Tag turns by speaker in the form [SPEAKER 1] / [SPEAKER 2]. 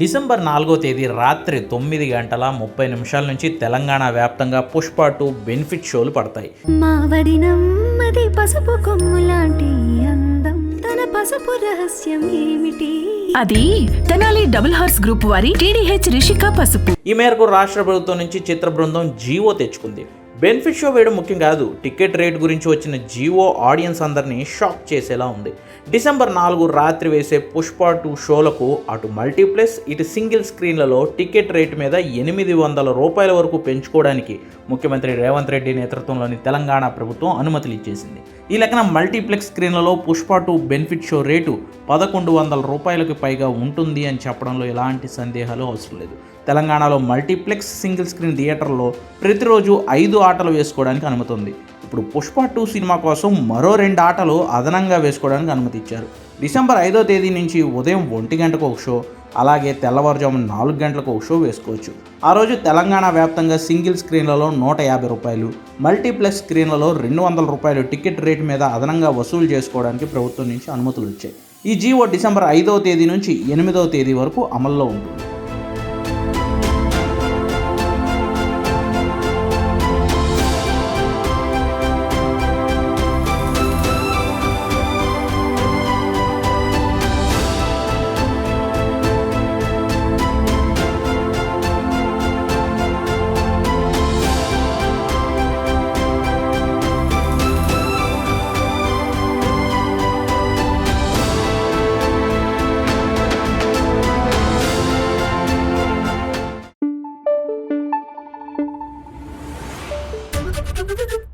[SPEAKER 1] December నాలుగో తేదీ రాత్రి తొమ్మిది గంటల ముప్పై నిమిషాల నుంచి తెలంగాణ వ్యాప్తంగా పుష్ప టూ బెనిఫిట్ షోలు పడతాయి.
[SPEAKER 2] మావడి నమ్మది పసుపు కొమ్ములాంటి అందం. తన పసుపు రహస్యం ఏమిటి?
[SPEAKER 3] అది తెనాలి డబుల్ హార్స్ గ్రూప్ వారి టీడీహెచ్ రిషిక పసుపు.
[SPEAKER 1] ఈ మేరకు రాష్ట్ర ప్రభుత్వం నుంచి చిత్ర బృందం జీవో తెచ్చుకుంది. బెనిఫిట్ షో వేయడం ముఖ్యం కాదు. టికెట్ రేట్ గురించి వచ్చిన జీవో ఆడియన్స్ అందరినీ షాక్ చేసేలా ఉంది. డిసెంబర్ నాలుగు రాత్రి వేసే పుష్ప టూ షోలకు అటు మల్టీప్లెక్స్ ఇటు సింగిల్ స్క్రీన్లలో టికెట్ రేటు మీద ఎనిమిది వందల రూపాయల వరకు పెంచుకోవడానికి ముఖ్యమంత్రి రేవంత్ రెడ్డి నేతృత్వంలోని తెలంగాణ ప్రభుత్వం అనుమతులు ఇచ్చేసింది. ఈ లెక్కన multiplex స్క్రీన్లలో Pushpa two benefit show rate పదకొండు వందల రూపాయలకు పైగా ఉంటుంది అని చెప్పడంలో ఎలాంటి సందేహాలు అవసరం లేదు. తెలంగాణలో మల్టీప్లెక్స్ సింగిల్ స్క్రీన్ థియేటర్లో ప్రతిరోజు ఐదు ఆటలు వేసుకోవడానికి అనుమతి ఉంది. ఇప్పుడు పుష్ప టూ సినిమా కోసం మరో రెండు ఆటలు అదనంగా వేసుకోవడానికి అనుమతి ఇచ్చారు. డిసెంబర్ ఐదో తేదీ నుంచి ఉదయం ఒంటి గంటకు ఒక షో అలాగే తెల్లవారుజామున నాలుగు గంటలకు ఒక షో వేసుకోవచ్చు. ఆ రోజు తెలంగాణ వ్యాప్తంగా సింగిల్ స్క్రీన్లలో నూట యాభై రూపాయలు మల్టీప్లెక్స్ స్క్రీన్లలో రెండు వందల రూపాయలు టికెట్ రేటు మీద అదనంగా వసూలు చేసుకోవడానికి ప్రభుత్వం నుంచి అనుమతులు వచ్చాయి. ఈ జీవో డిసెంబర్ ఐదవ తేదీ నుంచి ఎనిమిదవ తేదీ వరకు అమల్లో ఉంటుంది. Thank you.